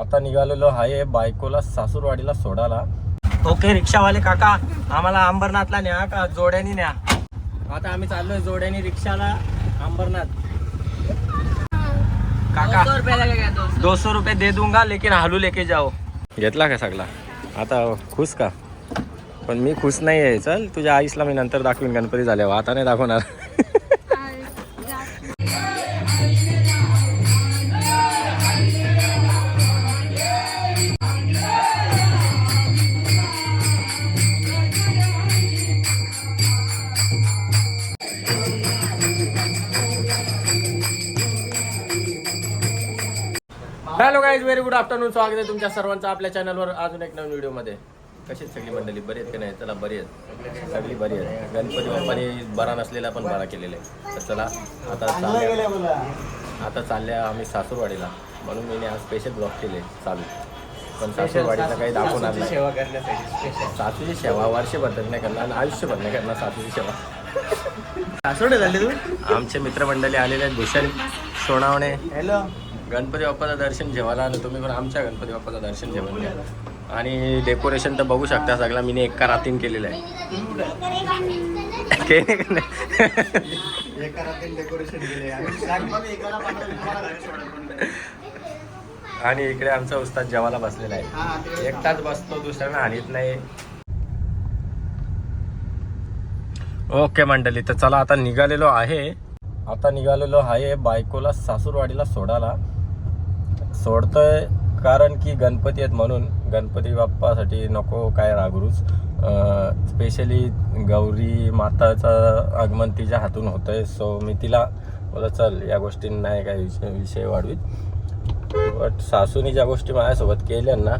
आता निघालेलो आहे बायकोला सासूरवाडीला सोडायला. ओके रिक्षावाले काका आम्हाला अंबरनाथला न्या का? जोड्यानी न्या. आता आम्ही चाललोय जोड्यानी रिक्षाला अंबरनाथ. काका दो सौ रुपये दे दूंगा लेकिन हालू लेके जाओ. घेतला का सगळा? आता खुश का? पण मी खुश नाही आहे चल तुझ्या आईसला मी नंतर दाखवीन गणपती झाल्यावर. आता नाही दाखवणार. Hello guys very good afternoon स्वागत आहे तुमच्या सर्वांचं आपल्या चॅनलवर अजून एक नवीन व्हिडिओमध्ये कशी आहेत सगळी मंडळी? बरी आहेत की नाही? चला बरी आहेत. सगळी बरी आहेत. गणपती बाप्पाने बरा नसलेला पण बरा केलेला. आहे तर चला आता चालल्या आता चालल्या आम्ही सासूरवाडीला. म्हणून मी आज स्पेशल ब्लॉग केले चालू. पण सासूरवाडीचा काही दाखवणार नाही सेवा करण्यासाठी सासूची सेवा वर्षभर नाही करणार आणि आयुष्यभर नाही करणार सासूची सेवा. सासवडे झाले तू? आमचे मित्रमंडळी आलेले आहेत भूषण सोनावणे. हॅलो गणपती बाप्पाचं दर्शन जेवायला आणि तुम्ही पण आमच्या गणपती बाप्पाचं दर्शन जेवण घ्या. आणि डेकोरेशन तर बघू शकता सगळा मी एका रातीन केलेलं आहे. आणि इकडे आमचा उस्ताद जेवायला बसलेला आहे. एकटाच बसतो दुसऱ्यांना हानीत नाही. ओके मंडळी तर चला आता निघालेलो आहे. आता निघालेलो आहे बायकोला सासूरवाडीला सोडायला. सोडतोय कारण की गणपती आहेत म्हणून गणपती बाप्पासाठी नको काय रागरूच स्पेशली गौरी माताचं आगमन तिच्या हातून होतंय सो मी तिला बोला चल या गोष्टींना नाही काय विषय विषय वाढवीत. बट सासूने ज्या गोष्टी माझ्यासोबत केल्या ना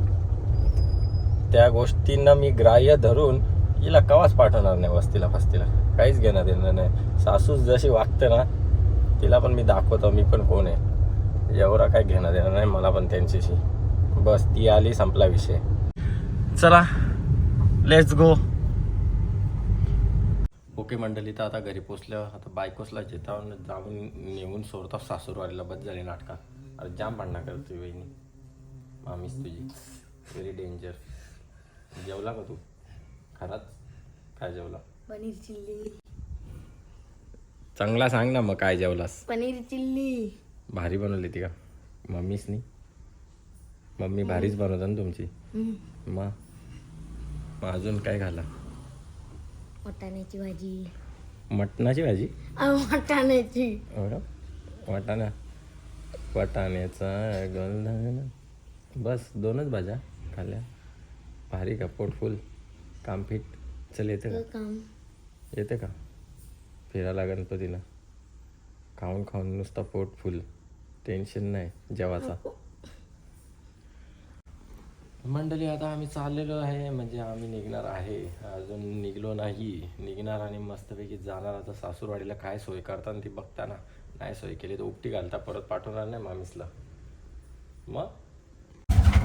त्या गोष्टींना मी ग्राह्य धरून हिला कवाच पाठवणार नाही वस्तीला फस्तीला. काहीच घेणं देणार नाही. सासूच जशी वागते ना तिला पण मी दाखवतो मी पण कोण आहे. एवढा काय घेणं देणं नाही मला पण त्यांच्याशी. बस ती आली संपला विषय. चला लेट्स गो ओके मंडळी तर आता घरी पोचल्यावर आता बायकोसला जेतावून जाऊन नेऊन सोडतो सासूरवाडीला बस झाली नाटका. अरे जाम भांडणा करतोय वहिनी मामीच तुझी. व्हेरी डेंजर जेवला का तू? खराच? काय जेवला? पनीर चिल्ली. चांगला सांग ना मग काय जेवलास. पनीर चिल्ली. भारी बनवली ती का? मम्मीच नाही. मम्मी भारीच बनवता ना तुमची. मग? मग अजून काय घाला वाटाण्याची भाजी. मटणाची भाजी? वाटाण्याची हो? वाटाणा वाटाण्याचा गल बस दोनच भाज्या खाल्ल्या. भारी का? पोट फुल. काम फिट. चल येते का? काम. येते का? फिरायला गणपतीला खाऊन खाऊन नुसता पोट फुल. टेन्शन नाही जेवाचा. मंडळी आता आम्ही चाललेलो आहे म्हणजे आम्ही निघणार आहे. अजून निघलो नाही. निघणार आणि मस्तपैकी जाणार आता सासूरवाडीला. काय सोय करताना ती बघताना. नाही सोय केली तर उपटी घालता परत पाठवणार नाही मामीसला. मग?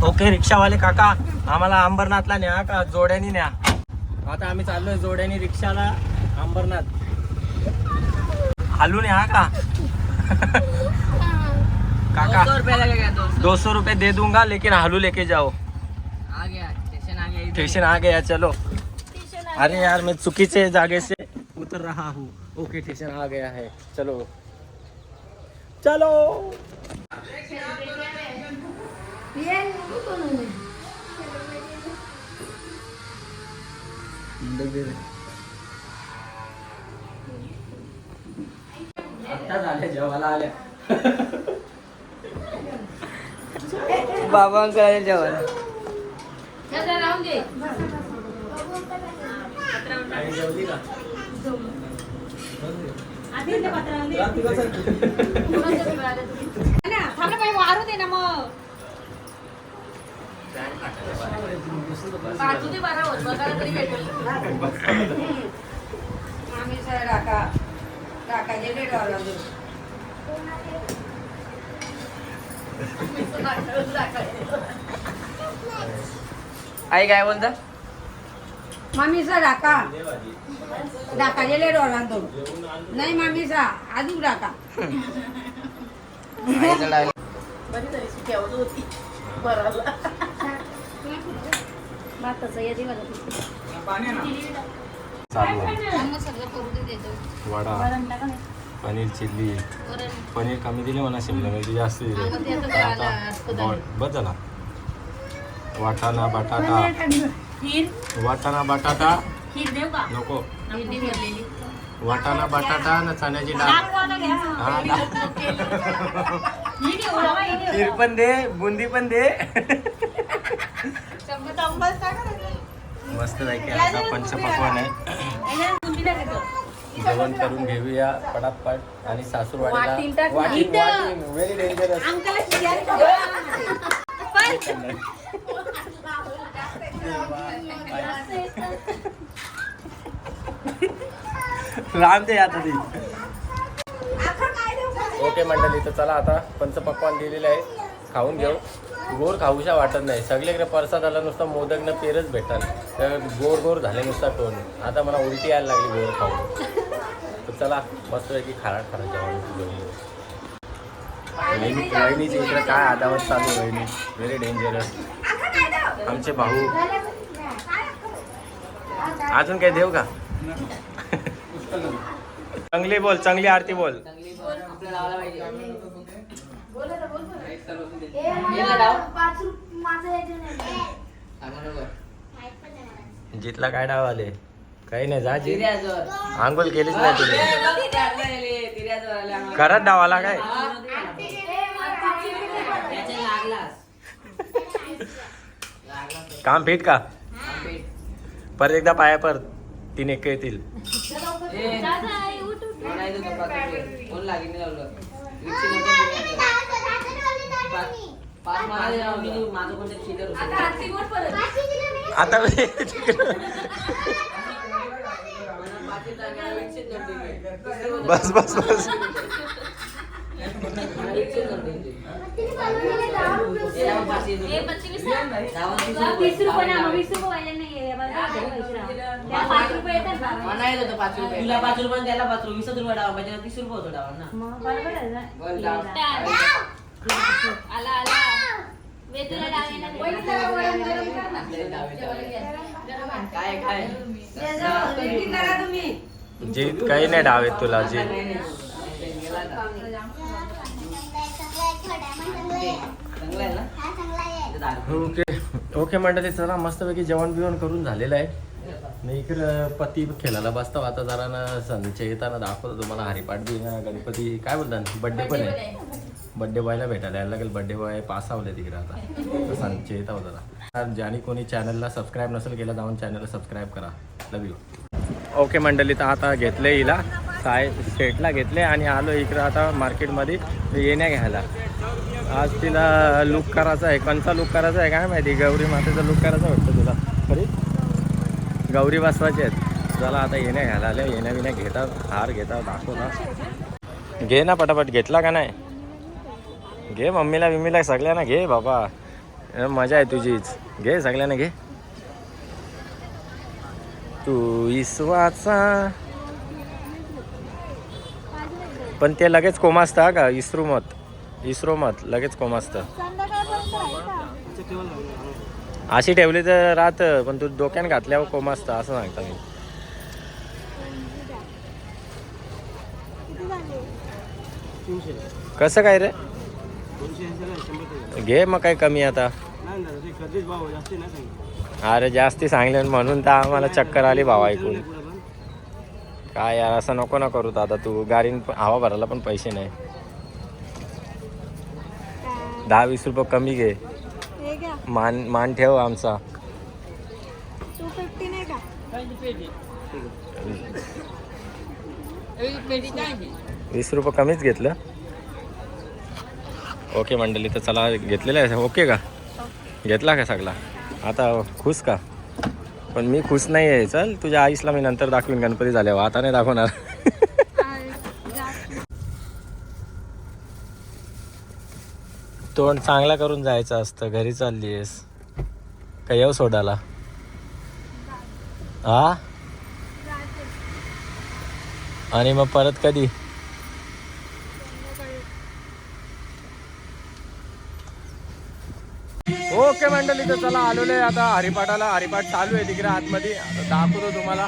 ओके रिक्षावाले काका आम्हाला अंबरनाथला न्या का? जोड्यानी न्या. आता आम्ही चाललोय जोड्यानी रिक्षाला अंबरनाथ. हालून न्या का? काका। दो सौ रुपये दे दूँगा लेकिन हालू लेके जाओ। स्टेशन आ गया चलो। अरे यार मैं चुकीचे जागे से उतर रहा हूँ। ओके स्टेशन आ गया है। चलो। चलो। आता झाले जेवायला आल्या बाबा जेवली का वारू दे ना मग. बाजू दे बरा होत बघायला तरी भेटेल आम्ही सर काका काका जे डेट आई काय बोलता? मामीचा डाका. डाका जे लेट ऑर्लंदो नाही मामीचा. अजून डाका. वडा. पनीर चिल्ली. पनीर कमी दिले म्हणा शिमला मिरची जास्त दिली. आता बस झाला. वाटाणा बटाटा. वाटाणा बटाटा. नको. वाटाणा बटाटा न चण्याची डाळ. हा, डाळ. खीर पण दे बुंदी पण दे. मस्त पैकी आता पंचपक्वान आहे. जेवण करून घेऊया पटापट. आणि सासूरवाडीला व्हेरी डेंजरस राम ते. आता ती ओके मंडळी तर चला आता पंचपक्वान दिलेले आहे खाऊन घेऊ. गोड खाऊशा वाटत नाही. सगळीकडे परसाद आला नुसता मोदक न पेरच भेटल. तर गोड गोड झाले नुसता टोन आता मला उलटी यायला लागली गोड खाऊन. तर चला मस्तपैकी खाराट खाराट जेवण घेऊन वहिनीची इकडे काय आदावत चालू वहिनी? व्हेरी डेंजरस आमचे भाऊ. अजून काय देऊ का? चांगली बोल चांगली आरती बोल. जितला काय डाव आले काही नाही जा जी आंघोळ केलीच नाही तुम्ही. करत डावाला काय? काम फिट का? परत एकदा पाया पर तीन एक येतील. आता बस बस बस. तुला पाच रुपये त्याला पाच रुपये वीस रुपये डावा पाहिजे तीस रुपये होतो डावा ना मग आला आला वे डाव येणार आहे. काय काय काही नाही डाव आहेत तुला जी आहे ना इथं ओके ओके मंडळी चला मस्तपैकी जेवण बिवण करून झालेलं आहे मी इकडं पती खेळायला बसतो आता जरा ना संध्याच्या येताना दाखवतो तुम्हाला हरिपाठ बी ना गणपती काय बोलतात बड्डे पण आहे बड्डे बॉयला भेटायला यायला लागेल. बड्डे बॉय पास आवले तिकडे आता. तर संध्याच्या होता ज्याने कोणी चॅनलला सबस्क्राईब नसेल केलं जाऊन चॅनलला सबस्क्राईब करा. लव यू ओके मंडळी तर आता घेतले हिला. साय सेटला घेतले आणि आलो इकडं आता मार्केटमध्ये येण्या घ्यायला. आज तिला लुक करायचा आहे. कोणचा लुक करायचा आहे? काय माहिती? गौरी मातेचा लुक करायचा वाटतं तुला. खरी? गौरी बसवायची आहेत. चला आता येण्या घ्यायला आल्या. येण्या बिण्या घेतात हार घेतात दाखवतात घे ना पटापट. घेतला का नाही? घे मम्मीला बिम्मीला सगळ्यांना घे बाबा. मजा आहे तुझीच घे सगळ्यांना घे. तू इसवाचा. पण ते लगेच कोमासता का? इस्रो मत. इस्रो मत लगेच कोमासतं. अशी ठेवली तर राहतं पण तू डोक्याने घातल्यावर कोमासतं असं सांगता मी कसं काय रे? घे मग काय कमी आता. अरे जास्ती सांगले म्हणून तर आम्हाला चक्कर आली भाव ऐकून. काय यार असं नको ना करू आता तू गाडीन हवा भरायला पण पैसे नाही. दहा वीस रुपये कमी घे. मान मान ठेव आमचा. वीस रुपये कमीच घेतलं. ओके मंडळी तर चला घेतलेला आहे. ओके का? घेतला का सगळा? आता खुश का? पण मी खुश नाही आहे चल तुझ्या आईसला मी नंतर दाखवीन. गणपती झाल्यावर. आता नाही दाखवणार. तोंड चांगला करून जायचं असतं. घरी चालली आहेस का येऊ सोडायला? हा? आणि मग परत कधी ओके मंडळी तर चला आलेलो आहे आता हरिपाठाला हरिपाठ चालू आहे तिकडे आतमध्ये. दाखवतो तुम्हाला.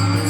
Amen.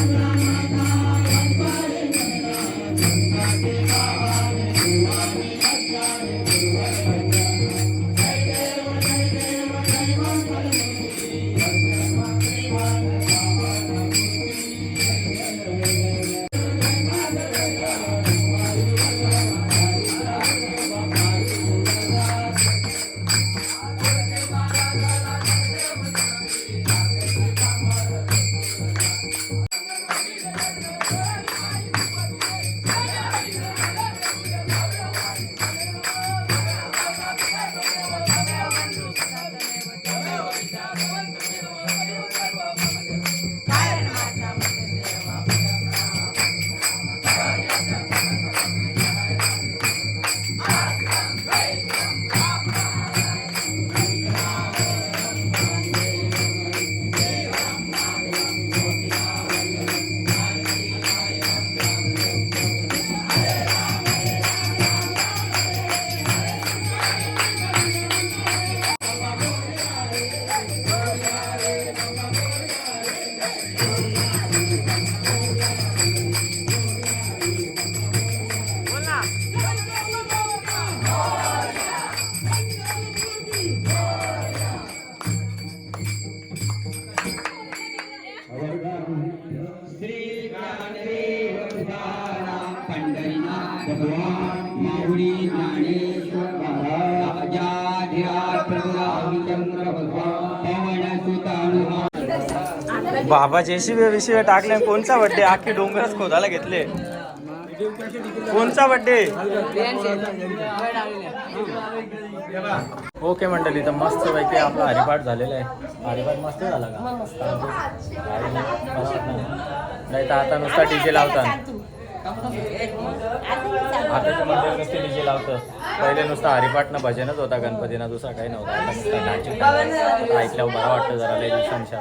बाबा जेसीबी विशिबी टाकले कोणचा बड्डे आखी डोंगरच खोदायला घेतले. कोणचा बड्डे ओके मंडळी तर मस्त पैकी आपला हरिपाठ झालेला आहे. हरिपाठ मस्त झाला का? नाही तर आता नुसता डीजे लावतात. आताच्या मंदिर नुसते डीजे लावतं पहिले नुसता हरिपाठनं भजनच होता गणपतीना. दुसरा काही नव्हता. आता ऐकल्यावर बरं वाटतं जरा लय दिवसांच्या.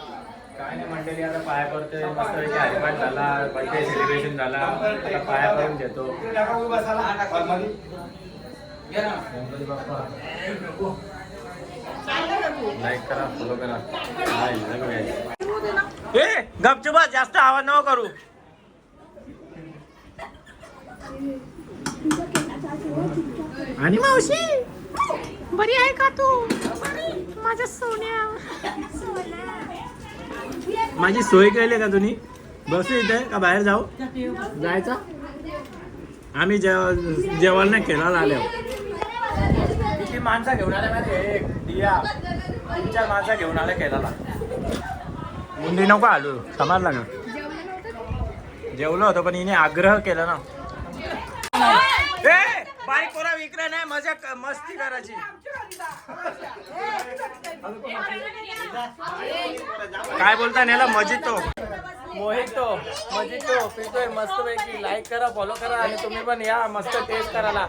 काय नाही मंडळी आता पाया पडतोय मस्त हरिपाठ झाला बर्थडे सेलिब्रेशन झाला आता पाया पडून घेतो लाईक करा फॉलो करा. ए गपचुबा जास्त आवाज नको करू. आणि मावशी? बरी आहे का तू? माझ्या सोन्या माझी सोय केली का तुम्ही? बसू इथे का बाहेर जाऊ? जायचा? आम्ही जेव जेवण नाही केला आले. किती माणसं घेऊन आल्या माहिती आहे? एक दिया. तीन चार माणसं घेऊन आल्या केला मुंडी नको आलो समजला ना जेवलो होतो पण हिने आग्रह केला ना. ए बारीक पोरा विक्र नाही मजा मस्ती करायची. काय बोलता याला मजितो मोहितो मजितो पितोय मस्त पैकी लाईक करा फॉलो करा आणि तुम्ही पण या मस्त टेस्ट करायला.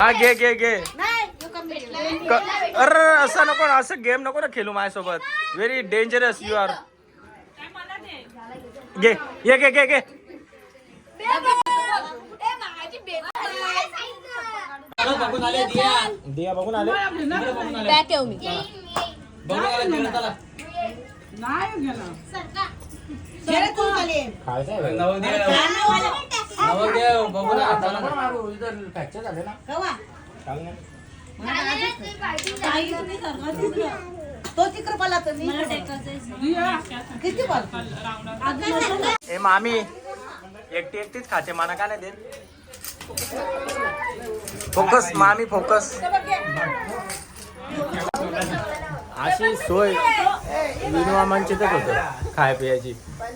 हा घे घे घे. अरे असं नको ना, असं गेम नको ना खेळू माझ्यासोबत. व्हेरी डेंजरस यू आर घे ये घे घे. बघून आले दिया. दिया. बघून आले. बॅक येऊ मी. बघून आले तिकडे चला खायचं नवदेव नवदेव बघून आले, चला. ना. फ्रॅक्चर झाले ना. चाल ना. तो तिकडे बोला तुम्ही. किती बोल ए मामी. एकटी एकटीच खाते मला का नाही देत? फोकस मामी फोकस अशी सोय विनू मामांची तर होतं खाय पियाची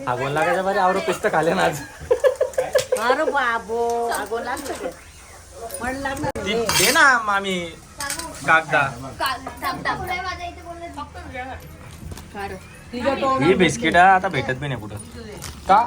आगोन लागायच्या बरे आवरो पिस्त खाले ना आज. अरे बाबो लागतं ती दे ना मामी. कागदा. ही बिस्किट आता भेटत बी नाही कुठं. का